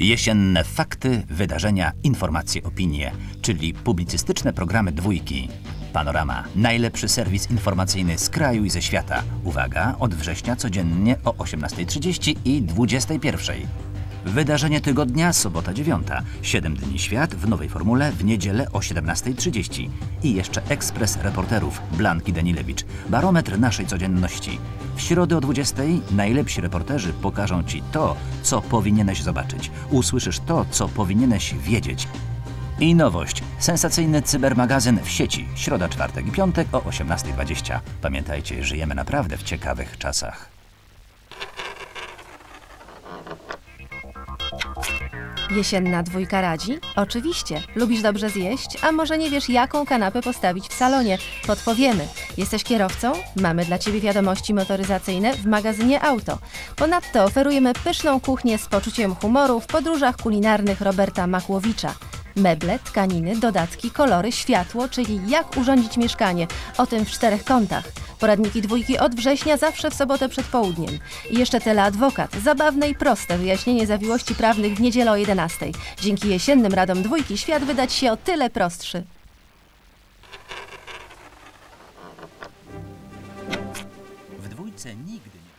Jesienne fakty, wydarzenia, informacje, opinie, czyli publicystyczne programy dwójki. Panorama, najlepszy serwis informacyjny z kraju i ze świata. Uwaga, od września codziennie o 18.30 i 21.00. Wydarzenie tygodnia, sobota 9. 7 dni świat w nowej formule w niedzielę o 17.30. I jeszcze ekspres reporterów Blanki Danilewicz. Barometr naszej codzienności. W środę o 20.00 najlepsi reporterzy pokażą Ci to, co powinieneś zobaczyć. Usłyszysz to, co powinieneś wiedzieć. I nowość. Sensacyjny cybermagazyn w sieci. Środa, czwartek i piątek o 18.20. Pamiętajcie, żyjemy naprawdę w ciekawych czasach. Jesienna dwójka radzi? Oczywiście. Lubisz dobrze zjeść? A może nie wiesz, jaką kanapę postawić w salonie? Podpowiemy. Jesteś kierowcą? Mamy dla Ciebie wiadomości motoryzacyjne w magazynie Auto. Ponadto oferujemy pyszną kuchnię z poczuciem humoru w podróżach kulinarnych Roberta Makłowicza. Meble, tkaniny, dodatki, kolory, światło, czyli jak urządzić mieszkanie. O tym w czterech kątach. Poradniki dwójki od września zawsze w sobotę przed południem. I jeszcze teleadwokat. Zabawne i proste wyjaśnienie zawiłości prawnych w niedzielę o 11. Dzięki jesiennym radom dwójki świat wydać się o tyle prostszy. W dwójce nigdy nie